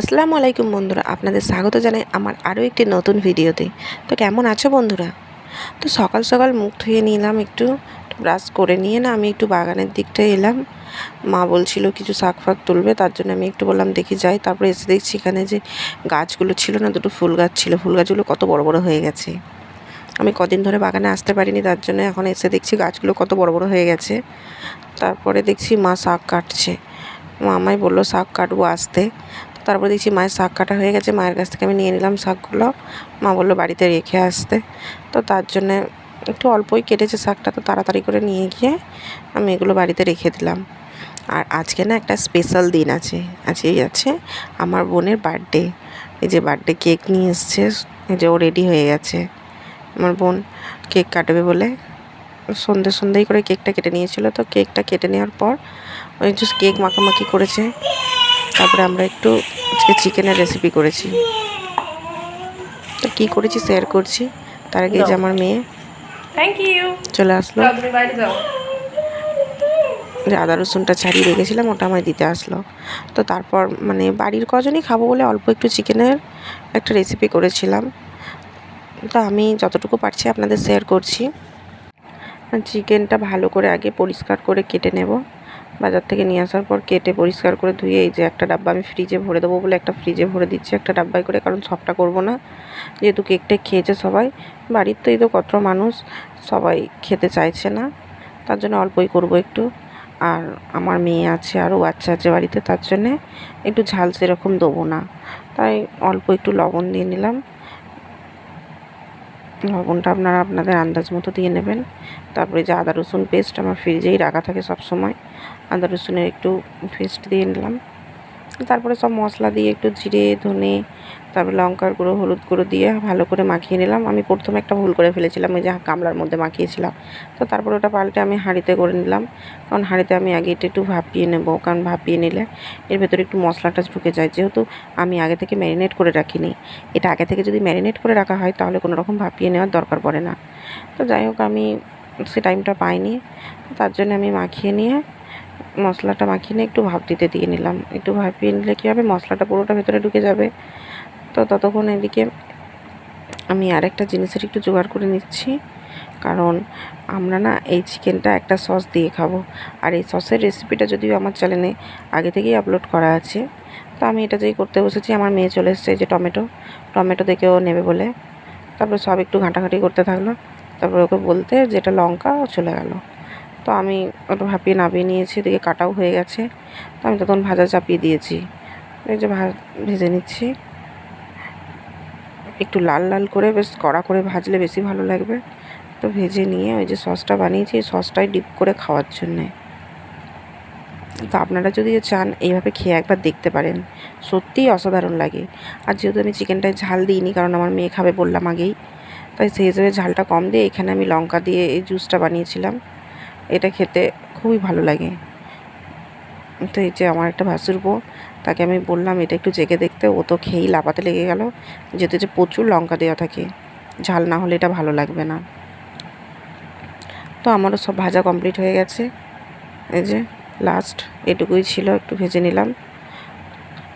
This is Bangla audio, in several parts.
আসসালামু আলাইকুম বন্ধুরা, আপনাদের স্বাগত জানাই আমার আরও একটি নতুন ভিডিওতে। তো কেমন আছো বন্ধুরা? তো সকাল সকাল মুখ ধুয়ে নিলাম একটু ব্রাশ করে নিয়ে না আমি একটু বাগানের দিকটা এলাম। মা বলছিল কিছু শাক ফাক তুলবে, তার জন্য আমি একটু বললাম, দেখি যাই। তারপরে এসে দেখছি এখানে যে গাছগুলো ছিল না, দুটো ফুল গাছ ছিল। ফুল গাছগুলো কত বড় বড় হয়ে গেছে। আমি কদিন ধরে বাগানে আসতে পারিনি, তার জন্য এখন এসে দেখছি গাছগুলো কত বড় বড় হয়ে গেছে। তারপরে দেখছি মা শাক কাটছে। মা আমায় বলল, শাক কাটবো আসতে। তারপর দেখছি মায়ের শাক কাটা হয়ে গেছে, মায়ের কাছ থেকে আমি নিয়ে নিলাম শাকগুলো। মা বলল, বাড়িতে রেখে আসতে। তো তার জন্যে একটু অল্পই কেটেছে শাকটা, তো তাড়াতাড়ি করে নিয়ে গিয়ে আমি এগুলো বাড়িতে রেখে দিলাম। আর আজকে না একটা স্পেশাল দিন আছে, আজকেই আছে আমার বোনের বার্থডে। এই যে বার্থডে কেক নিয়ে এসছে, এই যে ও রেডি হয়ে গেছে। আমার বোন কেক কাটবে বলে সন্ধে সন্ধেই করে কেকটা কেটে নিয়েছিল তো কেকটা কেটে নেওয়ার পর ওই যে কেক মাখামাখি করেছে। তারপরে আমরা একটু আজকে চিকেনের রেসিপি করেছি। তো কী করেছি শেয়ার করছি। তার আগে যে আমার মেয়ে। থ্যাংক ইউ চলে আসলো। যে আদা রসুনটা ছাড়িয়ে রেখেছিলাম ওটা আমায় দিতে আসলো। তো তারপর মানে বাড়ির কজনই খাব বলে অল্প একটু চিকেনের একটা রেসিপি করেছিলাম। তো আমি যতটুকু পারছি আপনাদের শেয়ার করছি। চিকেনটা ভালো করে আগে পরিষ্কার করে কেটে নেব। বাজার থেকে নিয়ে আসার পর কেটে পরিষ্কার করে ধুয়ে এই যে একটা ডাব্বা আমি ফ্রিজে ভরে দেবো বলে একটা ফ্রিজে ভরে দিচ্ছি একটা ডাব্বায় করে, কারণ সবটা করব না। যেহেতু কেকটা খেয়েছে সবাই, বাড়ির তো এই তো কত মানুষ, সবাই খেতে চাইছে না। তার জন্য অল্পই করব একটু। আর আমার মেয়ে আছে, আরও বাচ্চা আছে বাড়িতে, তার জন্যে একটু ঝাল সেরকম দেবো না। তাই অল্প একটু লবণ দিয়ে নিলাম। লবণটা আপনারা আপনাদের আন্দাজ মতো দিয়ে নেবেন। তারপরে যে আদা রসুন পেস্ট আমার ফ্রিজেই রাখা থাকে সবসময়। আদা রসুনের একটু পেস্ট দিয়ে নিলাম। তারপরে সব মশলা দিয়ে একটু জিরে, ধনে, তারপরে লঙ্কার গুঁড়ো, হলুদ গুঁড়ো দিয়ে ভালো করে মাখিয়ে নিলাম। আমি প্রথমে একটা ভুল করে ফেলেছিলাম, ওই যে গামলার মধ্যে মাখিয়েছিলাম। তো তারপরে ওটা পাল্টে আমি হাঁড়িতে করে নিলাম। কারণ হাঁড়িতে আমি আগে এটা একটু ভাপিয়ে নেব, কারণ ভাপিয়ে নিলে এর ভেতরে একটু মশলাটা ঢুকে যায়। যেহেতু আমি আগে থেকে ম্যারিনেট করে রাখিনি, এটা আগে থেকে যদি ম্যারিনেট করে রাখা হয়, তাহলে কোনো রকম ভাপিয়ে নেওয়ার দরকার পড়ে না। তো যাই হোক, আমি সে টাইমটা পাইনি। তার জন্য আমি মাখিয়ে নিয়ে মশলাটা মাখিয়ে নিয়ে একটু ভাপ দিতে দিয়ে নিলাম। একটু ভাপিয়ে নিলে কী হবে? মশলাটা পুরোটা ভেতরে ঢুকে যাবে। তো ততক্ষণ এদিকে আমি আরেকটা জিনিসের একটু জোগাড় করে নিচ্ছি। কারণ আমরা না এই চিকেনটা একটা সস দিয়ে খাব। আর এই সসের রেসিপিটা যদিও আমার চ্যানেলে আগে থেকেই আপলোড করা আছে, তো আমি এটা যেই করতে বসেছি, আমার মেয়ে চলে এসছে যে টমেটো। টমেটো দেখেও নেবে বলে। তারপর সব একটু ঘাঁটাঘাঁটি করতে থাকল। তারপর ওকে বলতে যেটা লঙ্কা চলে গেল। তো আমি ওটা ভাপিয়ে নামিয়ে নিয়েছি, এদিকে কাটাও হয়ে গেছে। তো আমি তখন ভাজা চাপিয়ে দিয়েছি। এই যে ভেজে নিচ্ছি। একটু লাল লাল করে, বেশ কড়া করে ভাজলে বেশি ভালো লাগবে। তো ভেজে নিয়ে ওই যে সসটা বানিয়েছি সসটাই ডিপ করে খাওয়ার জন্যে। তো আপনারা যদি চান, এইভাবে খেয়ে একবার দেখতে পারেন। সত্যিই অসাধারণ লাগে। আর যেহেতু আমি চিকেনটায় ঝাল দিইনি, কারণ আমার মেয়ে খাবে বললাম আগেই, তাই সেই হিসেবে ঝালটা কম দিয়ে এখানে আমি লঙ্কা দিয়ে এই জুসটা বানিয়েছিলাম। এটা খেতে খুবই ভালো লাগে। তো এই যে আমার একটা ভাসুর বউ, তাকে আমি বললাম, এটা একটু জেগে দেখতে। ও তো খেয়েই লাপাতে লেগে গেল। যেতে যে প্রচুর লঙ্কা দেওয়া থাকে। ঝাল না হলে এটা ভালো লাগবে না। তো আমারও সব ভাজা কমপ্লিট হয়ে গেছে। এই যে লাস্ট এটুকুই ছিল, একটু ভেজে নিলাম।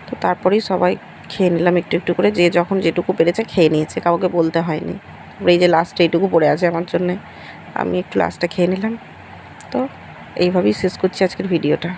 তো তারপরেই সবাই খেয়ে নিলাম একটু একটু করে। যে যখন যেটুকু পেরেছে খেয়ে নিয়েছে, কাউকে বলতে হয়নি। এই যে লাস্টে এইটুকু পড়ে আছে আমার জন্যে। আমি একটু লাস্টে খেয়ে নিলাম। তো এইভাবেই শেষ করছি আজকের ভিডিওটা।